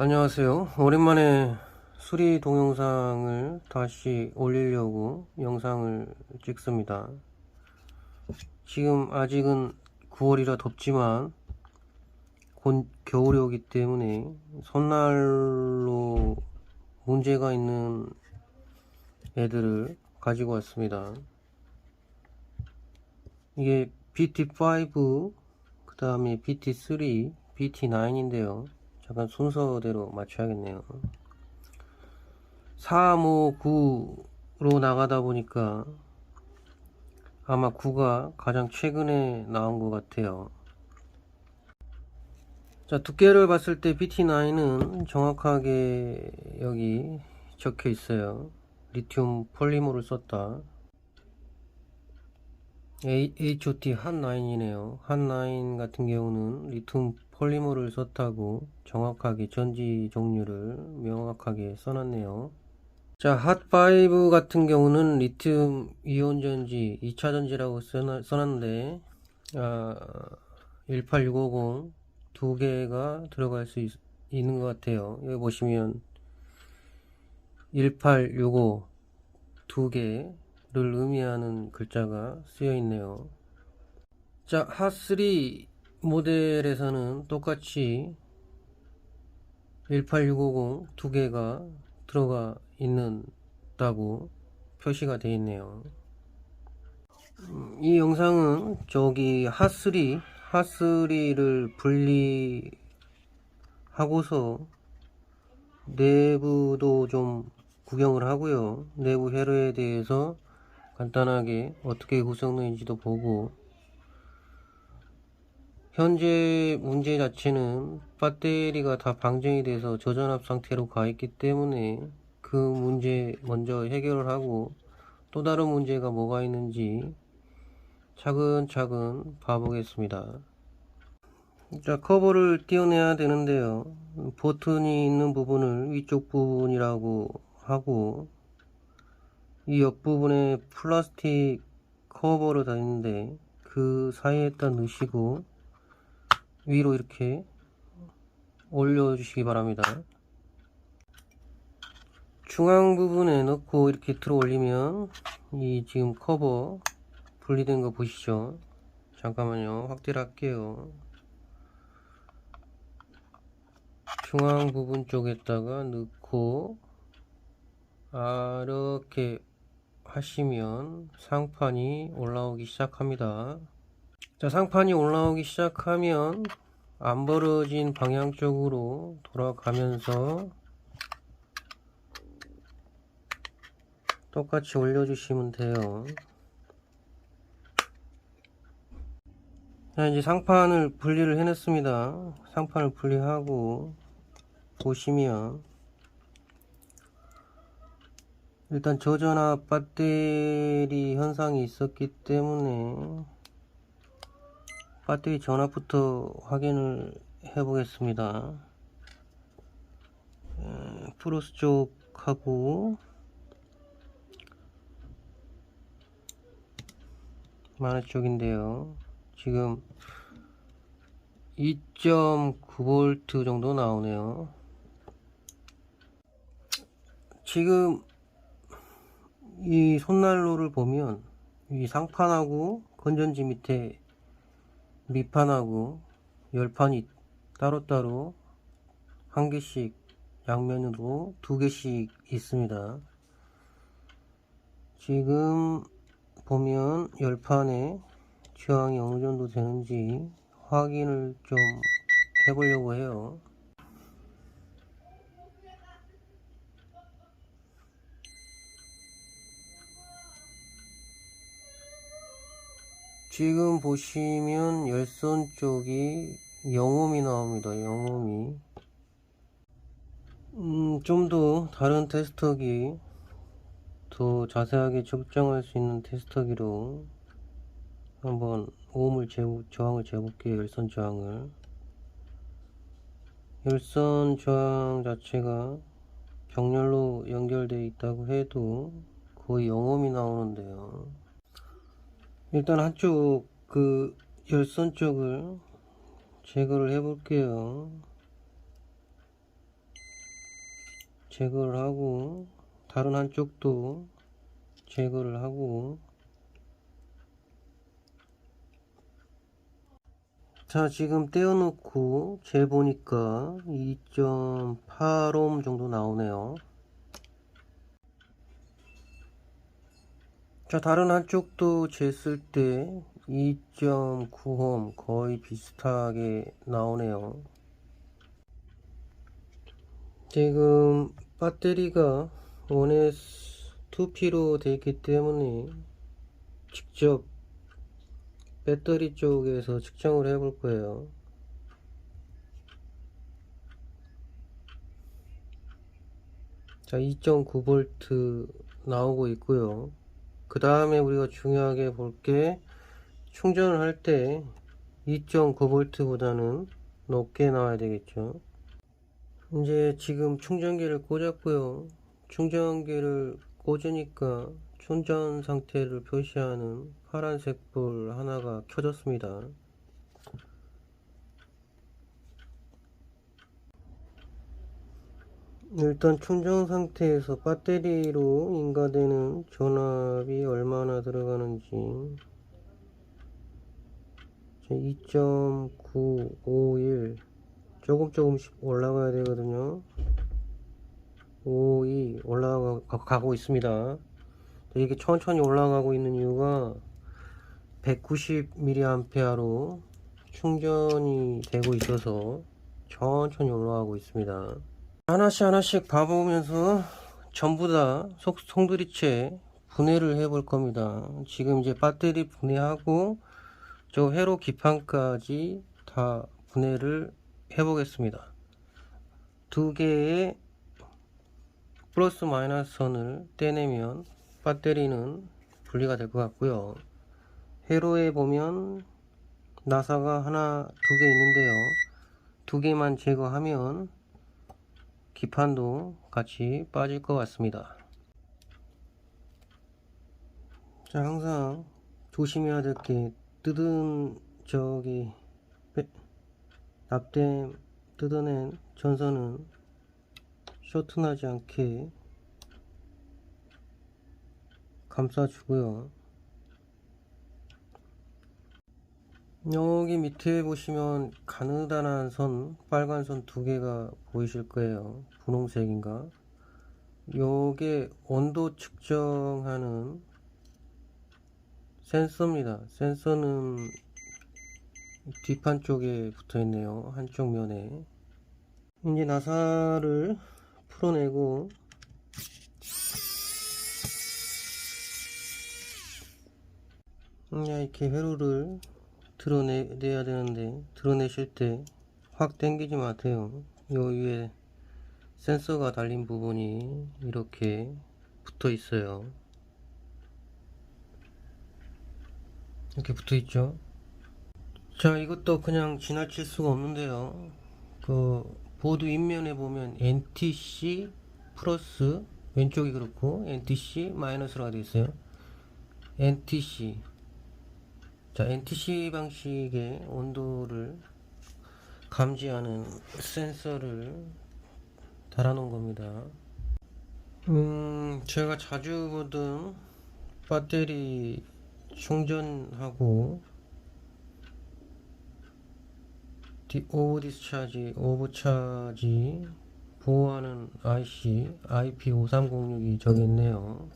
안녕하세요. 오랜만에 수리 동영상을 다시 올리려고 영상을 찍습니다. 지금 아직은 9월이라 덥지만 곧 겨울이 오기 때문에 손난로 문제가 있는 애들을 가지고 왔습니다. 이게 BT5, 그 다음에 BT3, BT9 인데요. 잠깐 순서대로 맞춰야겠네요. 3, 5, 9로 나가다 보니까 아마 9가 가장 최근에 나온 것 같아요. 자, 두께를 봤을 때 BT9은 정확하게 여기 적혀 있어요. 리튬 폴리머를 썼다. HOT 한9이네요. 한9 같은 경우는 리튬 폴리머를 썼다고 정확하게 전지 종류를 명확하게 써놨네요. 자, 핫5 같은 경우는 리튬 이온 전지 2차 전지라고 써놨, 써놨는데 아, 18650 두 개가 들어갈 수 있, 있는 것 같아요. 여기 보시면 1865 두 개를 의미하는 글자가 쓰여 있네요. 자, 핫3 모델에서는 똑같이 18650 두 개가 들어가 있는다고 표시가 되어 있네요. 음, 이 영상은 저기 핫3 핫3를 분리하고서 내부도 좀 구경을 하고요. 내부 회로에 대해서 간단하게 어떻게 구성되는지도 보고 현재 문제 자체는 배터리가 다 방전이 돼서 저전압 상태로 가 있기 때문에 그 문제 먼저 해결을 하고 또 다른 문제가 뭐가 있는지 차근차근 봐보겠습니다. 자, 커버를 띄어내야 되는데요. 버튼이 있는 부분을 위쪽 부분이라고 하고 이 옆부분에 플라스틱 커버를 다 있는데 그 사이에다 넣으시고 위로 이렇게 올려주시기 바랍니다. 중앙 부분에 넣고 이렇게 들어 올리면 이 지금 커버 분리된 거 보시죠? 잠깐만요. 확대를 할게요. 중앙 부분 쪽에다가 넣고 아, 이렇게 하시면 상판이 올라오기 시작합니다. 자, 상판이 올라오기 시작하면 안 벌어진 방향 쪽으로 돌아가면서 똑같이 올려주시면 돼요. 자, 이제 상판을 분리를 해냈습니다. 상판을 분리하고 보시면 일단 저전압 배터리 현상이 있었기 때문에 배터리 전압부터 확인을 해 보겠습니다. 플러스 쪽하고 마늘 쪽인데요. 지금 2.9V 정도 나오네요. 지금 이 손난로를 보면 이 상판하고 건전지 밑에 밑판하고 열판이 따로따로 한 개씩 양면으로 두 개씩 있습니다. 지금 보면 열판에 저항이 어느 정도 되는지 확인을 좀 해보려고 해요. 지금 보시면 열선 쪽이 영음이 나옵니다. 영음이 음, 좀 더 다른 테스터기 더 자세하게 측정할 수 있는 테스터기로 한번 오음을 재고, 저항을 재볼게요. 열선 저항을 열선 저항 자체가 병렬로 연결되어 있다고 해도 거의 영음이 나오는데요. 일단 한쪽 그 열선 쪽을 제거를 해 볼게요. 제거를 하고 다른 한쪽도 제거를 하고. 자 지금 떼어 놓고 재보니까 2.8옴 정도 나오네요 자 다른 한쪽도 쟀을 때 2.9옴 거의 비슷하게 나오네요. 지금 배터리가 1S 2P로 되어 있기 때문에 직접 배터리 쪽에서 측정을 해 볼 거예요. 자 2.9V 나오고 있고요 그 다음에 우리가 중요하게 볼 게 충전을 할 때 2.9V 보다는 높게 나와야 되겠죠. 이제 지금 충전기를 꽂았고요. 충전기를 꽂으니까 충전 상태를 표시하는 파란색 불 하나가 켜졌습니다 일단 충전 상태에서 배터리로 인가되는 전압이 얼마나 들어가는지. 2.951 조금 조금씩 올라가야 되거든요. 52 올라가고 있습니다. 이게 천천히 올라가고 있는 이유가 190mAh로 충전이 되고 있어서 천천히 올라가고 있습니다 하나씩 하나씩 봐보면서 전부 다 속, 송두리째 분해를 해 볼 겁니다. 지금 이제 배터리 분해하고 저 회로 기판까지 다 분해를 해 보겠습니다. 두 개의 플러스 마이너스 선을 떼내면 배터리는 분리가 될 것 같고요. 회로에 보면 나사가 하나 두 개 있는데요. 두 개만 제거하면 기판도 같이 빠질 것 같습니다. 자 항상 조심해야 될 게 뜯은 저기 납땜 뜯어낸 전선은 쇼트나지 않게 감싸주고요 여기 밑에 보시면 가느다란 선 빨간 선 두 개가 보이실 거예요. 분홍색인가? 요게 온도 측정하는 센서입니다. 센서는 뒷판 쪽에 붙어 있네요. 한쪽 면에. 이제 나사를 풀어내고 그냥 이렇게 회로를 드러내야 되는데 드러내실 때 확 당기지 마세요. 요 위에 센서가 달린 부분이 이렇게 붙어 있어요. 이렇게 붙어 있죠? 자 이것도 그냥 지나칠 수가 없는데요. 그 보드 윗면에 보면 NTC 플러스 왼쪽이 그렇고 NTC 마이너스라고 되어 있어요 NTC 자 NTC 방식의 온도를 감지하는 센서를 달아놓은 겁니다. 음 제가 자주 보던 배터리 충전하고 디, 오브 디스차지 오브 차지 보호하는 IC IP5306이 저기 있네요.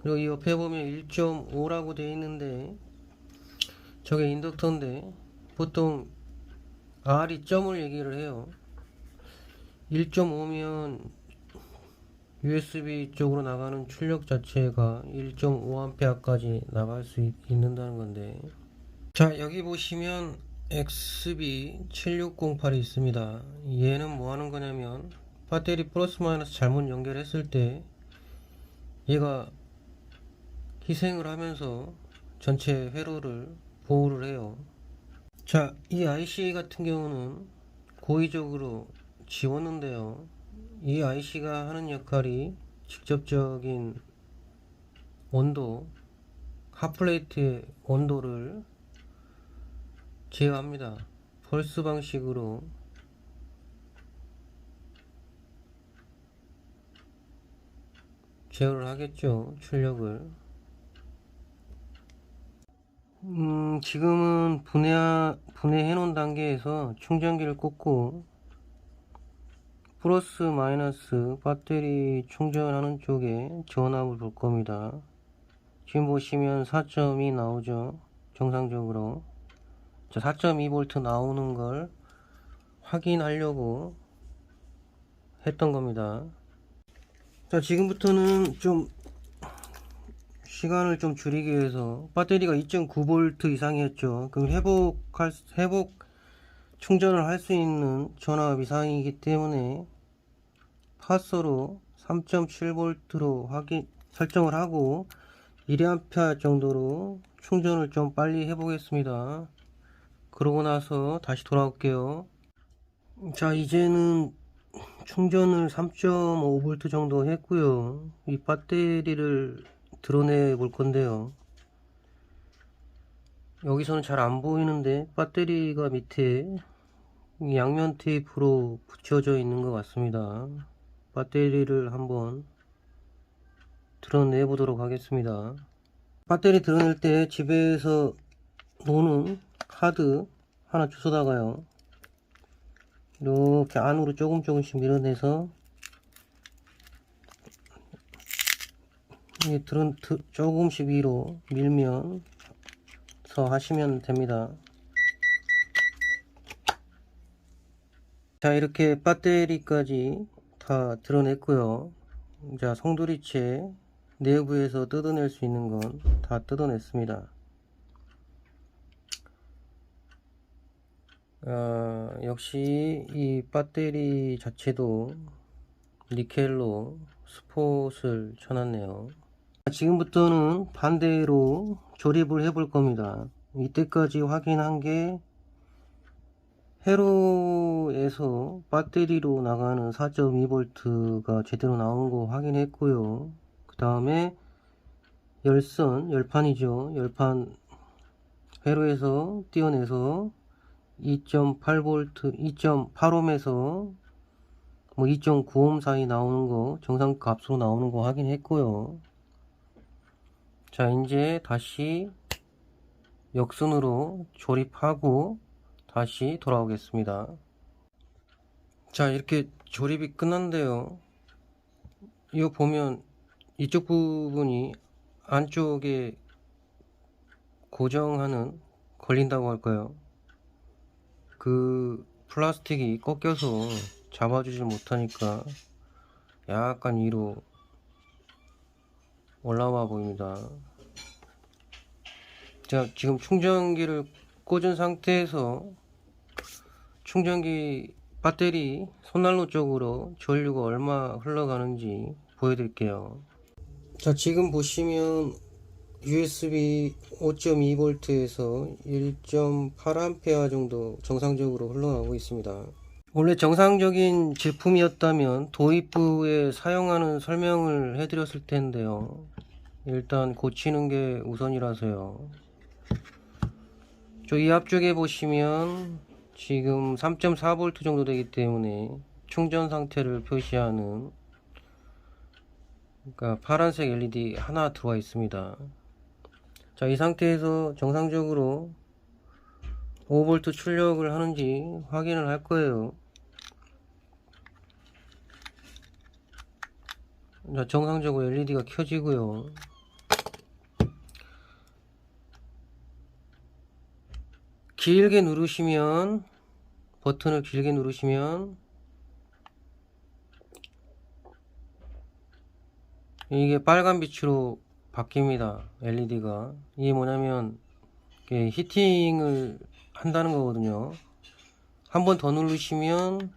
그리고 이 옆에 보면 1.5라고 되어 있는데 저게 인덕터인데 보통 R이 점을 얘기를 해요. 1.5면 USB 쪽으로 나가는 출력 자체가 1.5A까지 나갈 수 있, 있는다는 건데. 자 여기 보시면 XB7608이 있습니다. 얘는 뭐 하는 거냐면 배터리 플러스 마이너스 잘못 연결했을 때 얘가 희생을 하면서 전체 회로를 보호를 해요 자, 이 IC 같은 경우는 고의적으로 지웠는데요. 이 IC가 하는 역할이 직접적인 온도, 핫플레이트의 온도를 제어합니다. 펄스 방식으로 제어를 하겠죠 출력을 음 지금은 분해 분해해 놓은 단계에서 충전기를 꽂고 플러스 마이너스 배터리 충전하는 쪽에 전압을 볼 겁니다. 지금 보시면 4.2 나오죠. 정상적으로. 4.2V 나오는 걸 확인하려고 했던 겁니다. 자 지금부터는 좀 시간을 좀 줄이기 위해서 배터리가 2.9V 이상이었죠. 그럼 회복할 회복 충전을 할 수 있는 전압 이상이기 때문에 파서로 3.7V로 확인 설정을 하고 1A 정도로 충전을 좀 빨리 해 보겠습니다. 그러고 나서 다시 돌아올게요. 자 이제는 충전을 3.5V 정도 했고요. 이 배터리를 드러내 볼 건데요. 여기서는 잘 안 보이는데 배터리가 밑에 양면 테이프로 붙여져 있는 것 같습니다. 배터리를 한번 드러내 보도록 하겠습니다. 배터리 드러낼 때 집에서 노는 카드 하나 주워다가요. 이렇게 안으로 조금 조금씩 밀어내서 이게 드론 드- 조금씩 위로 밀면서 하시면 됩니다. 자 이렇게 배터리까지 다 드러냈고요. 자 송두리째 내부에서 뜯어낼 수 있는 건 다 뜯어냈습니다. 아, 역시 이 배터리 자체도 니켈로 스폿을 쳐놨네요. 지금부터는 반대로 조립을 해 볼 겁니다. 이때까지 확인한 게 회로에서 배터리로 나가는 4.2V가 제대로 나온 거 확인했고요. 그 다음에 열선, 열판이죠. 열판 회로에서 띄어내서 2.8V, 2.8ohm에서 뭐 2.9ohm 사이 나오는 거 정상 값으로 나오는 거 확인했고요. 자, 이제 다시 역순으로 조립하고 다시 돌아오겠습니다. 자, 이렇게 조립이 끝났는데요. 이거 보면 이쪽 부분이 안쪽에 고정하는 걸린다고 할까요? 그 플라스틱이 꺾여서 잡아주질 못하니까 약간 위로 올라와 보입니다. 자, 지금 충전기를 꽂은 상태에서 충전기 배터리 손난로 쪽으로 전류가 얼마 흘러가는지 보여드릴게요. 자, 지금 보시면 USB 5.2V에서 1.8A 정도 정상적으로 흘러나오고 있습니다. 원래 정상적인 제품이었다면 도입부에 사용하는 설명을 해드렸을 텐데요. 일단 고치는 게 우선이라서요. 저 이 앞쪽에 보시면 지금 3.4V 정도 되기 때문에 충전 상태를 표시하는 그러니까 파란색 LED 하나 들어와 있습니다. 자, 이 상태에서 정상적으로 5V 출력을 하는지 확인을 할 거예요. 정상적으로 LED가 켜지고요. 길게 누르시면 버튼을 길게 누르시면 이게 빨간 빛으로 바뀝니다. LED가 이게 뭐냐면 이게 히팅을 한다는 거거든요. 한 번 더 누르시면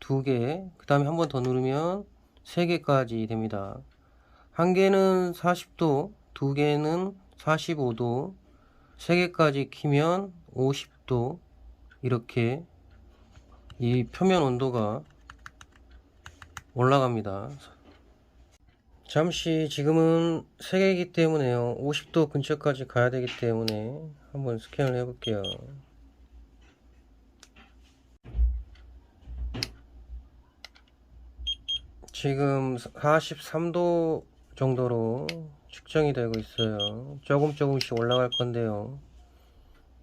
두 개, 그 다음에 한 번 더 누르면 세 개까지 됩니다. 한 개는 40도, 두 개는 45도, 세 개까지 키면 50도 이렇게 이 표면 온도가 올라갑니다. 잠시 지금은 3개이기 때문에요 50도 근처까지 가야 되기 때문에 한번 스캔을 해 볼게요 지금 43도 정도로 측정이 되고 있어요. 조금 조금씩 올라갈 건데요.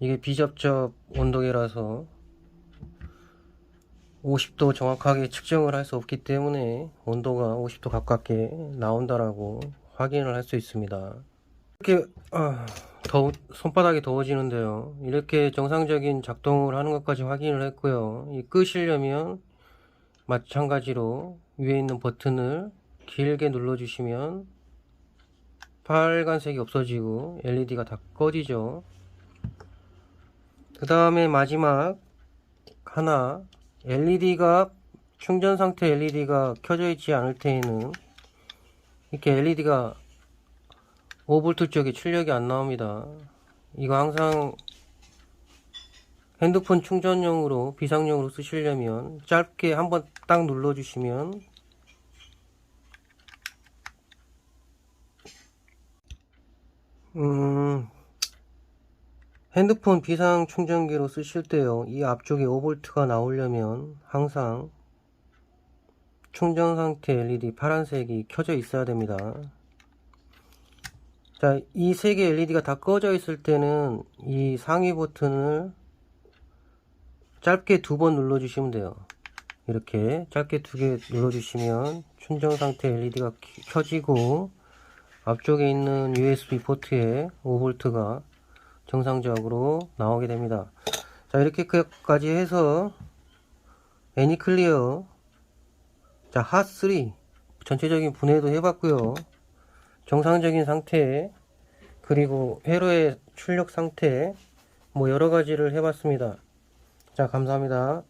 이게 비접접 온도계라서 50도 정확하게 측정을 할 수 없기 때문에 온도가 50도 가깝게 나온다라고 확인을 할 수 있습니다. 이렇게 아, 더우, 손바닥이 더워지는데요. 이렇게 정상적인 작동을 하는 것까지 확인을 했고요. 이 끄시려면 마찬가지로 위에 있는 버튼을 길게 눌러주시면 빨간색이 없어지고 LED가 다 꺼지죠. 그 다음에 마지막 하나 LED가 충전 상태 LED가 켜져 있지 않을 때에는 이렇게 LED가 5V 쪽에 출력이 안 나옵니다. 이거 항상 핸드폰 충전용으로 비상용으로 쓰시려면 짧게 한번 딱 눌러주시면 음, 핸드폰 비상 충전기로 쓰실 때요 이 앞쪽에 5V가 나오려면 항상 충전 상태 LED 파란색이 켜져 있어야 됩니다. 자, 이 세 개 LED가 다 꺼져 있을 때는 이 상위 버튼을 짧게 두 번 눌러주시면 돼요. 이렇게 짧게 두 개 눌러주시면 충전 상태 LED가 켜지고 앞쪽에 있는 USB 포트에 5V가 정상적으로 나오게 됩니다. 자, 이렇게까지 해서 애니클리어 자, 핫3 전체적인 분해도 해봤고요. 정상적인 상태 그리고 회로의 출력 상태 뭐 여러 가지를 해봤습니다. 자 감사합니다.